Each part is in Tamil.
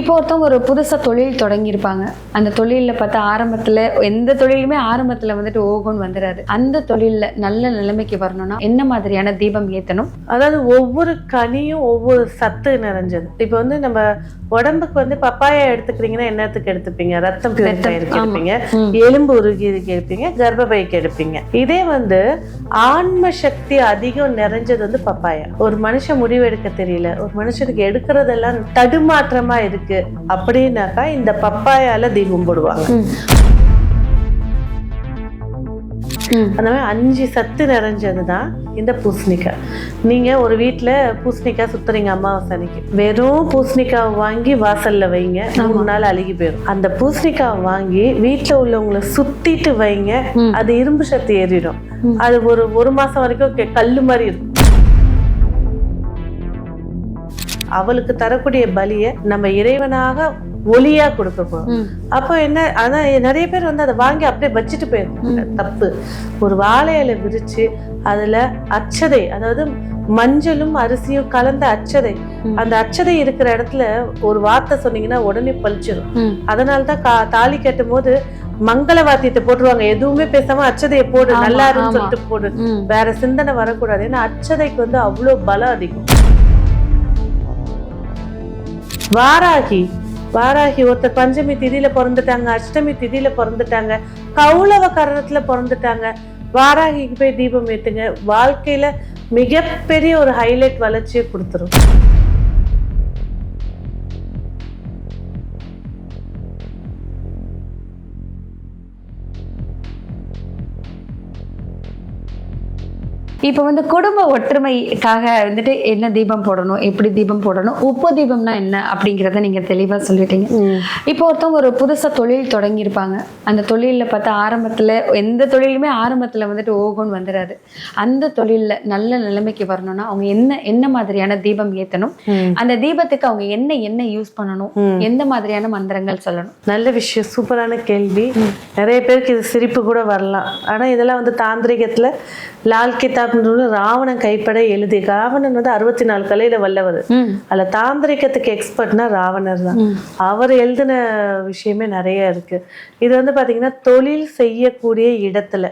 இப்போ ஒருத்தவங்க ஒரு புதுசா தொழில் தொடங்கியிருப்பாங்க. அந்த தொழிலில் பார்த்தா ஆரம்பத்துல எந்த தொழிலுமே ஆரம்பத்துல வந்துட்டு ஓகோன்னு வந்துடாது அந்த தொழிலில் நல்ல நிலைமைக்கு வரணும்னா என்ன மாதிரியான தீபம் ஏத்தணும்? அதாவது ஒவ்வொரு கனியும் ஒவ்வொரு சத்து நிறைஞ்சது. இப்போ வந்து நம்ம உடம்புக்கு வந்து பப்பாயா எடுத்துக்கிறீங்கன்னா என்னத்துக்கு எடுத்துப்பீங்க? ரத்தம் பிரிவுக்கு எடுப்பீங்க. எலும்பு உருகிக்கு எடுப்பீங்க? கர்ப்பப்பைக்கு எடுப்பீங்க. இதே வந்து ஆன்ம சக்தி அதிகம் நிறைஞ்சது வந்து பப்பாயா. ஒரு மனுஷன் முடிவு எடுக்க தெரியல. ஒரு மனுஷனுக்கு எடுக்கிறதெல்லாம் தடுமாற்றமா இருக்கு அப்படின்னாக்கா இந்த பப்பாயால தீபம் போடுவாங்க. அந்த மாதிரி அஞ்சு சத்து நிறைஞ்சது தான் இந்த பூசணிக்காய். நீங்க ஒரு வீட்ல பூசணிக்காய் சுத்துறீங்க அமாவாசை அன்னைக்கு வெறும் பூசணிக்காய் வாங்கி வாசல்ல வைங்க மூணு நாள் அழுகி போயிடும் அந்த பூசணிக்காய் வாங்கி வீட்ல உள்ளவங்களை சுத்திட்டு வைங்க. அது இரும்பு சக்தி ஏறிடும். அது ஒரு ஒரு மாசம் வரைக்கும் கெ- கல்லு மாதிரி இருக்கும். அவளுக்கு தரக்கூடிய பலியை நம்ம இறைவனாக ஒளியா கொடுக்க போறோம். ம். அப்போ என்ன அதான் நிறைய பேர் வந்து அதை வாங்கி அப்படியே வச்சுட்டு போயிருக்காங்க தப்பு. ஒரு வாழை இலை விரிச்சு அதுல அச்சதை அதாவது மஞ்சளும் அரிசியும் கலந்த அச்சதை. அந்த அச்சதை இருக்கிற இடத்துல ஒரு வார்த்தை சொன்னீங்கன்னா உடனே பழிச்சிடும். அதனால தான் தாலி கட்டும் போது மங்கள வாத்தியத்தை போட்டுருவாங்க எதுவுமே பேசாம அச்சதையை போடு நல்லா இருக்குன்னு. சொல்லிட்டு போடு. வேற சிந்தனை வரக்கூடாது ஏன்னா அச்சதைக்கு வந்து அவ்வளோ பலம் அதிகம் வாராகி வாராகி ஒருத்தர் பஞ்சமி திதியில பிறந்துட்டாங்க அஷ்டமி திதியில பிறந்துட்டாங்க கௌளவ கரணத்துல பிறந்துட்டாங்க வாராகிக்கு போய் தீபம் ஏற்றுங்க வாழ்க்கையில மிகப்பெரிய ஒரு ஹைலைட் வளர்ச்சியை கொடுத்துரும். இப்போ வந்து குடும்ப ஒற்றுமைக்காக வந்துட்டு என்ன தீபம் போடணும் எப்படி தீபம் போடணும் உப்பு தீபம்னா என்ன அப்படிங்கிறத நீங்க தெளிவா சொல்லிட்டீங்க. இப்போ ஒருத்தவங்க ஒரு புதுசா தொழில் தொடங்கியிருப்பாங்க. அந்த தொழில்ல பார்த்தா ஆரம்பத்துல எந்த தொழிலுமே ஆரம்பத்துல வந்துட்டு ஓகோன்னு வந்துடாது அந்த தொழில்ல நல்ல நிலைமைக்கு வரணும்னா அவங்க என்ன என்ன மாதிரியான தீபம் ஏத்தணும் அந்த தீபத்துக்கு அவங்க என்ன என்ன யூஸ் பண்ணணும் எந்த மாதிரியான மந்திரங்கள் சொல்லணும். நல்ல விஷயம் சூப்பரான கேள்வி. நிறைய பேருக்கு இது சிரிப்பு கூட வரலாம். ஆனா இதெல்லாம் வந்து தாந்திரிகத்துல லால் கிதாப்னு ராவணன் கைப்பட எழுதி ராவணன் வந்து அறுபத்தி நாலு கலையில வல்லவர். அதுல தாந்திரிகத்துக்கு எக்ஸ்பர்ட்னா ராவணர் தான். அவர் எழுதின விஷயமே நிறைய இருக்கு. இது வந்து பாத்தீங்கன்னா தொழில் செய்யக்கூடிய இடத்துல.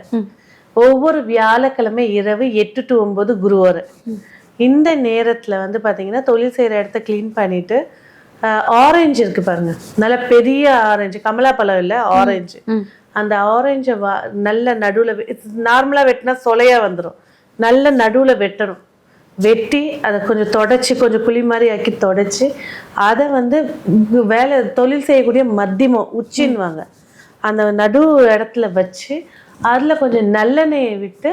ஒவ்வொரு வியாழக்கிழமை இரவு எட்டு டு ஒன்பது குருவார் இந்த நேரத்துல வந்து பாத்தீங்கன்னா தொழில் செய்யற இடத்த க்ளீன் பண்ணிட்டு ஆரஞ்சு இருக்கு பாருங்க. நல்ல பெரிய ஆரஞ்சு கமலா பழம் இல்ல ஆரஞ்சு அந்த ஆரஞ்சை வா நல்ல நடுவுல நார்மலா வெட்டினா சொலையா வந்துடும் நல்ல நடுவுல வெட்டணும். வெட்டி அதை கொஞ்சம் தொடச்சி கொஞ்சம் குழி மாதிரி ஆக்கி தொடச்சி அதை வந்து வேலை தொழில் செய்யக்கூடிய மத்தியமம் உச்சின்வாங்க அந்த நடு இடத்துல வச்சு அதில் கொஞ்சம் நல்லெண்ணெயை விட்டு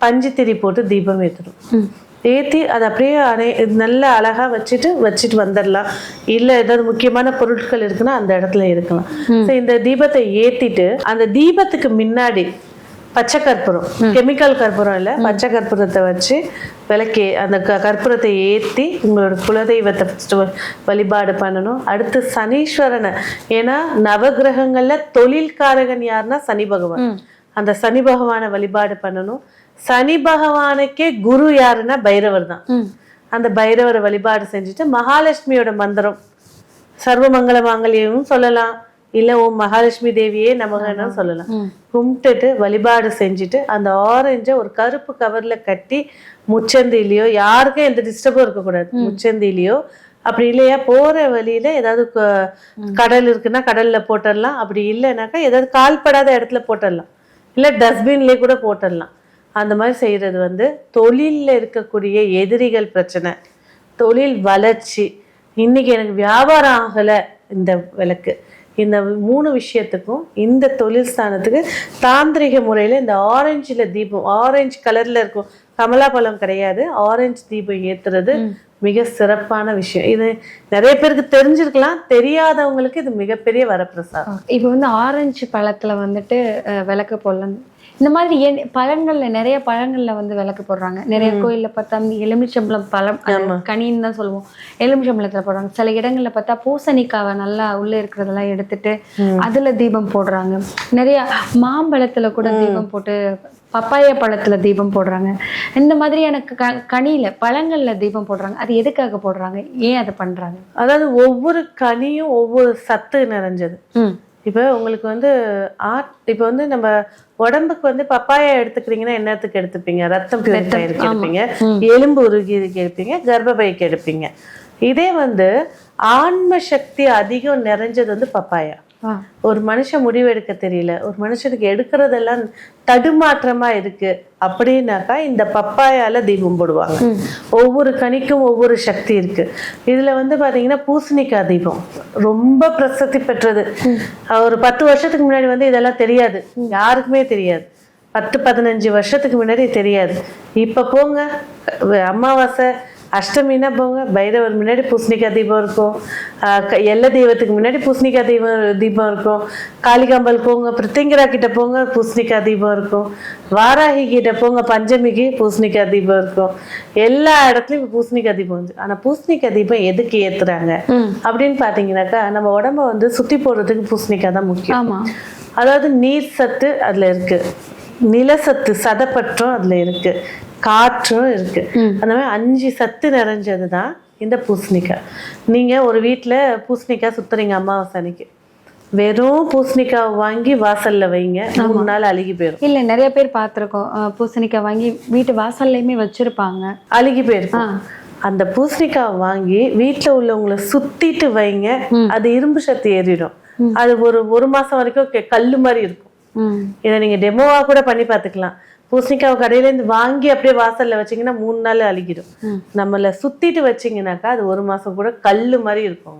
பஞ்சு திரி போட்டு தீபம் ஏற்றணும் ஏற்றி அதை அப்படியே அரை நல்லா அழகாக வச்சுட்டு வச்சுட்டு வந்துடலாம். இல்லை ஏதாவது முக்கியமான பொருட்கள் இருக்குன்னா அந்த இடத்துல இருக்கலாம். ஸோ இந்த தீபத்தை ஏற்றிட்டு அந்த தீபத்துக்கு முன்னாடி பச்சை கற்பூரம் கெமிக்கல் கற்பூரம் இல்லை பச்சை கற்பூரத்தை வச்சு விளக்கே அந்த க கற்பூரத்தை ஏற்றி உங்களோட குலதெய்வத்தை ஃபஸ்ட்டு வழிபாடு பண்ணணும். அடுத்து சனீஸ்வரனை. ஏன்னா நவகிரகங்களில் தொழில்காரகன் யாருன்னா சனி பகவான். அந்த சனி பகவானை வழிபாடு பண்ணணும். சனி பகவானுக்கே குரு யாருன்னா பைரவர் தான். அந்த பைரவரை வழிபாடு செஞ்சுட்டு மகாலட்சுமியோட மந்திரம் சர்வமங்கள மாங்கல்யமும் சொல்லலாம். இல்ல ஓம் மகாலட்சுமி தேவியே நமகன்னு சொல்லலாம். கும்பிட்டுட்டு வழிபாடு செஞ்சுட்டு அந்த ஆரஞ்சை ஒரு கருப்பு கவர்ல கட்டி முச்சந்திலையோ யாருக்கும் எந்த டிஸ்டர்பும் இருக்கக்கூடாது. முச்சந்திலையோ அப்படி இல்லையா? போற வழியில ஏதாவது கடல் இருக்குன்னா கடல்ல போட்டுடலாம். அப்படி இல்லைனாக்கா ஏதாவது கால்படாத இடத்துல போட்டுடலாம். இல்ல டஸ்ட்பின்லயே கூட போட்டுடலாம். அந்த மாதிரி செய்யறது வந்து தொழில்ல இருக்கக்கூடிய எதிரிகள் பிரச்சனை. தொழில் வளர்ச்சி. இன்னைக்கு எனக்கு வியாபாரம் ஆகல இந்த விளக்கு. இந்த மூணு விஷயத்துக்கும் இந்த தொழில் ஸ்தானத்துக்கு தாந்திரிக முறையில இந்த ஆரஞ்சுல தீபம் ஆரஞ்சு கலர்ல இருக்கும் கமலா பழம் கிடையாது. ஆரஞ்சு தீபம் ஏத்துறது மிக சிறப்பான விஷயம். இது நிறைய பேருக்கு தெரிஞ்சிருக்கலாம் தெரியாதவங்களுக்கு இது மிகப்பெரிய வரப்பிரசாதம். இப்போ வந்து ஆரஞ்சு பழத்துல வந்துட்டு விளக்கு போடலாம் இந்த மாதிரி ஏன் பழங்கள்ல நிறைய பழங்கள்ல வந்து விளக்கு போடுறாங்க. நிறைய கோயில்ல பார்த்தா இந்த எலுமிச்சம்பழம் பழம் கனின்னு தான் சொல்லுவோம். எலுமிச்சம்பழத்துல போடுறாங்க. சில இடங்கள்ல பார்த்தா பூசணிக்காவை நல்லா உள்ள இருக்கிறதெல்லாம் எடுத்துட்டு அதுல தீபம் போடுறாங்க. நிறைய மாம்பழத்துல கூட தீபம் போட்டு பப்பாயா பழத்துல தீபம் போடுறாங்க. இந்த மாதிரியான க கனியில பழங்கள்ல தீபம் போடுறாங்க. அது எதுக்காக போடுறாங்க? ஏன் அதை பண்றாங்க? அதாவது ஒவ்வொரு கனியும் ஒவ்வொரு சத்து நிறைஞ்சது. இப்போ உங்களுக்கு வந்து ஆட் இப்போ வந்து நம்ம உடம்புக்கு வந்து பப்பாயா எடுத்துக்கிறீங்கன்னா என்னத்துக்கு எடுத்துப்பீங்க? ரத்தம் பியூரிஃபைருக்கு எடுப்பீங்க. எலும்பு உருகிக்கு எடுப்பீங்க. கர்ப்பப்பைக்கு எடுப்பீங்க. இதே வந்து ஆன்ம சக்தி அதிகம் நிறைஞ்சது வந்து பப்பாயா. ஒரு மனுஷன் முடிவெடுக்க தெரியல. ஒரு மனுஷனுக்கு எடுக்கிறதெல்லாம் தடுமாற்றமா இருக்கு அப்படின்னாக்கா இந்த பப்பாயால தீபம் போடுவாங்க. ஒவ்வொரு கனிக்கும் ஒவ்வொரு சக்தி இருக்கு. இதுல வந்து பாத்தீங்கன்னா பூசணிக்காய் தீபம். ரொம்ப பிரசித்தி பெற்றது. ஒரு பத்து வருஷத்துக்கு முன்னாடி வந்து இதெல்லாம் தெரியாது. யாருக்குமே தெரியாது. பத்து பதினஞ்சு வருஷத்துக்கு முன்னாடி தெரியாது. இப்ப போங்க. அமாவாசை அஷ்டமினா போங்க பைரவர் முன்னாடி பூசணிக்காய் தீபம் இருக்கும். எல்லை தெய்வத்துக்கு முன்னாடி பூசணிக்காய் தீபம் தீபம் இருக்கும். காளிகாம்பல் போங்க பிரித்திங்கரா கிட்ட போங்க பூசணிக்காய் தீபம் இருக்கும். வாராகி கிட்ட போங்க பஞ்சமிக்கு பூசணிக்காய் தீபம் இருக்கும். எல்லா இடத்துலயும் பூசணிக்காய் தீபம் வந்து ஆனா பூசணிக்காய் தீபம் எதுக்கு ஏத்துறாங்க? அப்படின்னு பாத்தீங்கன்னாக்கா நம்ம உடம்ப வந்து சுத்தி போடுறதுக்கு பூசணிக்காய் தான் முக்கியம். அதாவது நீர் சத்து அதுல இருக்கு. நிலசத்து சதப்பற்றும் அதுல இருக்கு. காற்றும் இருக்கு. அந்த மாதிரி அஞ்சு சத்து நிறைஞ்சது தான் இந்த பூசணிக்காய். நீங்க ஒரு வீட்ல பூசணிக்காய் சுத்துறீங்க அமாவாசை அன்னைக்கு வெறும் பூசணிக்காய் வாங்கி வாசல்ல வைங்க. மூணு நாள் அழுகி போயிடும் இல்ல நிறைய பேர் பார்த்திருக்கோம். பூசணிக்காய் வாங்கி வீட்டு வாசல்லையுமே வச்சிருப்பாங்க. அழுகி போயிருக்கும். அந்த பூசணிக்காய் வாங்கி வீட்ல உள்ளவங்களை சுத்திட்டு வைங்க. அது இரும்பு சக்தி ஏறிடும். அது ஒரு ஒரு மாசம் வரைக்கும் கல்லு மாதிரி இருக்கும். இதை நீங்க டெமோவா கூட பண்ணி பார்த்துக்கலாம். பூசணிக்காய் கடையில இருந்து வாங்கி அப்படியே வாசல்ல வச்சீங்கன்னா மூணு நாள் அழுகிடும். நம்மள சுத்திட்டு வச்சீங்கன்னாக்கா அது ஒரு மாசம் கூட கல்லு மாதிரி இருக்கும்.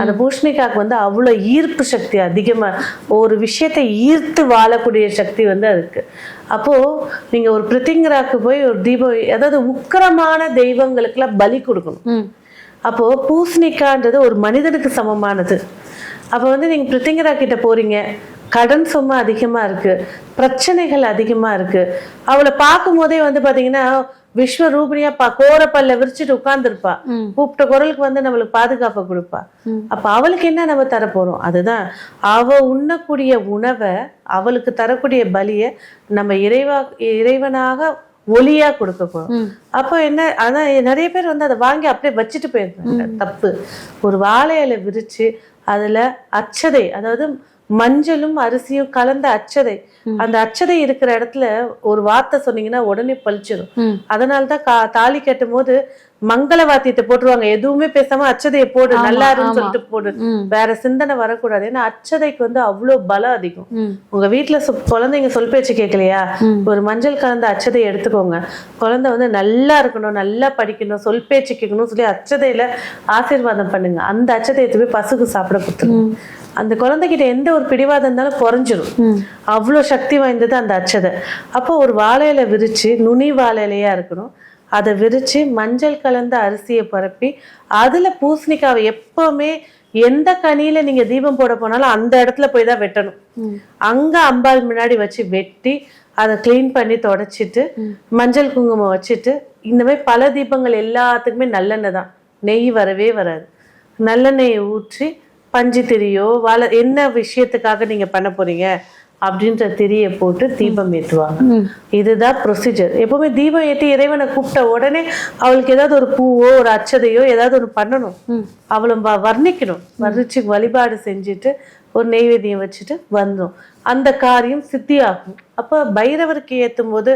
அந்த பூசணிக்காய்க்கு வந்து அவ்வளவு ஈர்ப்பு சக்தி அதிகமா ஒரு விஷயத்தை ஈர்த்து வாழக்கூடிய சக்தி வந்து அதுக்கு. அப்போ நீங்க ஒரு பிரித்திங்கராக்கு போய் ஒரு தீபம் அதாவது உக்கிரமான தெய்வங்களுக்கெல்லாம் பலி கொடுக்கணும். ம். அப்போ பூசணிக்கான்றது ஒரு மனிதனுக்கு சமமானது. அப்போ வந்து நீங்க பிரித்திங்கரா கிட்ட போறீங்க கடன் சுமை அதிகமா இருக்கு பிரச்சனைகள் அதிகமா இருக்கு. அவளை பார்க்கும் போதே வந்து பாத்தீங்கன்னா விஸ்வ ரூபினியா பா கோரப்பல்ல விரிச்சிட்டு உட்கார்ந்துருப்பா. கூப்பிட்ட குரலுக்கு வந்து நம்மளுக்கு பாதுகாப்பை கொடுப்பா. அப்ப அவளுக்கு என்ன நம்ம தரப்போறோம் அதுதான். அவ உண்ணக்கூடிய உணவை அவளுக்கு தரக்கூடிய பலியை நம்ம இறைவா இறைவனாக ஒளியா கொடுக்க போறோம். அப்போ என்ன அதான் நிறைய பேர் வந்து அதை வாங்கி அப்படியே வச்சுட்டு போயிருக்காங்க. தப்பு. ஒரு வாழை இலை விரிச்சு அதுல அச்சதை அதாவது மஞ்சளும் அரிசியும் கலந்த அச்சதை. அந்த அச்சதை இருக்கிற இடத்துல ஒரு வார்த்தை சொன்னீங்கன்னா உடனே பளிச்சிடும் ம். அதனால தான் கா தாலி கட்டும் போது மங்கள வாத்தியத்தை போட்டுருவாங்க. எதுவுமே பேசாம அச்சதையை போடு நல்லா இருன்னு சொல்லிட்டு போடு. வேற சிந்தனை வரக்கூடாது. ஏன்னா அச்சதைக்கு வந்து அவ்வளவு பலம் அதிகம். உங்க வீட்டுல குழந்தைங்க சொல் பேச்சு கேட்கலையா? ஒரு மஞ்சள் கலந்த அச்சதை எடுத்துக்கோங்க. குழந்தை வந்து நல்லா இருக்கணும் நல்லா படிக்கணும் சொல் பேச்சு கேட்கணும் சொல்லி அச்சதையில ஆசீர்வாதம் பண்ணுங்க. அந்த அச்சதை எடுத்து போய் பசுக்கு சாப்பிட கொடுத்துருங்க. அந்த குழந்தைகிட்ட எந்த ஒரு பிடிவாதம் இருந்தாலும் குறைஞ்சிரும். ம். அவ்வளோ சக்தி வாய்ந்தது அந்த அச்சதை. அப்போ ஒரு வாழையில விரிச்சு நுனி வாழை இலையா இருக்கணும். அதை விரிச்சு மஞ்சள் கலந்த அரிசியை பரப்பி அதுல பூசணிக்காவை எப்பவுமே எந்த கனியில நீங்க தீபம் போட போனாலும் அந்த இடத்துல போய் தான் வெட்டணும். அங்க அம்பாள் முன்னாடி வச்சு வெட்டி அதை க்ளீன் பண்ணி தொடச்சிட்டு மஞ்சள் குங்குமம் வச்சுட்டு இந்த மாதிரி பல தீபங்கள் எல்லாத்துக்குமே நல்லெண்ணெய் தான். நெய் வரவே வராது. நல்லெண்ணெயை ஊற்றி பஞ்சு திரியோ வாழ என்ன விஷயத்துக்காக நீங்க பண்ண போறீங்க அப்படின்ற திரியை போட்டு தீபம் ஏற்றுவாங்க. இதுதான் ப்ரொசீஜர் எப்பவுமே தீபம் ஏற்றி இறைவனை கூப்பிட்ட உடனே அவளுக்கு ஏதாவது ஒரு பூவோ ஒரு அச்சதையோ ஏதாவது ஒன்று பண்ணணும். அவளை வர்ணிக்கணும். வர்ணிச்சு வழிபாடு செஞ்சுட்டு ஒரு நெய்வேத்தியம் வச்சுட்டு வந்தோம். அந்த காரியம் சித்தியாகும். அப்போ பைரவருக்கு ஏத்தும் போது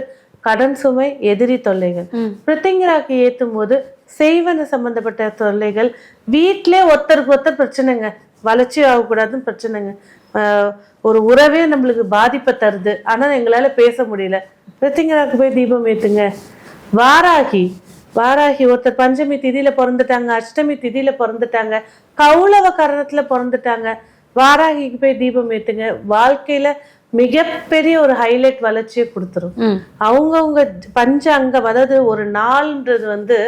கடன் சுமை எதிரி தொல்லைகள். பிரித்திங்கராக்கு ஏத்தும் போது செய்வன சம்மந்தப்பட்ட தொல்லைகள். வீட்டிலே ஒருத்தருக்கு ஒருத்தர் பிரச்சனைங்க. வளர்ச்சி ஆகக்கூடாதுன்னு பிரச்சனைங்க. ஒரு உறவே நம்மளுக்கு பாதிப்பை தருது. ஆனால் எங்களால் பேச முடியல. பிரித்திங்கராக்கு போய் தீபம் ஏற்றுங்க வாராகி. வாராகி ஒருத்தர் பஞ்சமி திதியில் பிறந்துட்டாங்க அஷ்டமி திதியில் பிறந்துட்டாங்க கௌளவ கரணத்தில் பிறந்துட்டாங்க. வாராகிக்கு போய் தீபம் ஏற்றுங்க வாழ்க்கையில் மிகப்பெரிய ஒரு ஹைலைட் வளர்ச்சியை கொடுத்துரும். அவங்கவுங்க பஞ்ச அங்கம் அதாவது ஒரு நாள்ன்றது வந்து.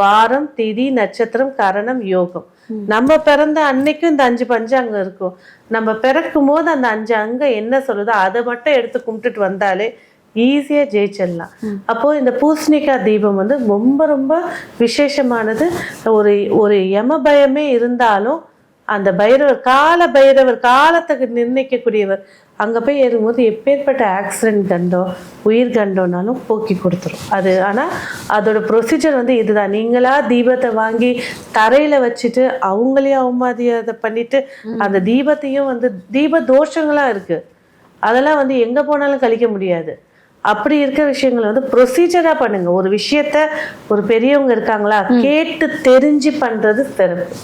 வாரம் திதி நட்சத்திரம் கரணம் யோகம். நம்ம பிறந்த அன்னைக்கும் இந்த அஞ்சு பஞ்சாங்கம் இருக்கும். நம்ம பிறக்கும் போது அந்த அஞ்சு அங்கம் என்ன சொல்லுதோ அதை மட்டும் எடுத்து கும்பிட்டுட்டு வந்தாலே ஈஸியா ஜெயிச்சிடலாம். அப்போ இந்த பூசணிக்காய் தீபம் வந்து ரொம்ப ரொம்ப விசேஷமானது. ஒரு ஒரு யம பயமே இருந்தாலும் அந்த பைரவர் கால பைரவர் காலத்துக்கு நிர்ணயிக்கக்கூடியவர் அங்க போய் ஏறும்போது எப்பேற்பட்ட ஆக்சிடென்ட் கண்டோ உயிர் கண்டோனாலும் போக்கி கொடுத்துரும். அது ஆனா அதோட ப்ரொசீஜர் வந்து இதுதான். நீங்களா தீபத்தை வாங்கி தரையில வச்சுட்டு அவங்களையும் அவமதியாத பண்ணிட்டு அந்த தீபத்தையும் வந்து தீப தோஷங்களா இருக்கு. அதெல்லாம் வந்து எங்க போனாலும் கழிக்க முடியாது. அப்படி இருக்கிற விஷயங்களை வந்து ப்ரொசீஜரா பண்ணுங்க. ஒரு விஷயத்த ஒரு பெரியவங்க இருக்காங்களா கேட்டு தெரிஞ்சு பண்றது சிறப்பு.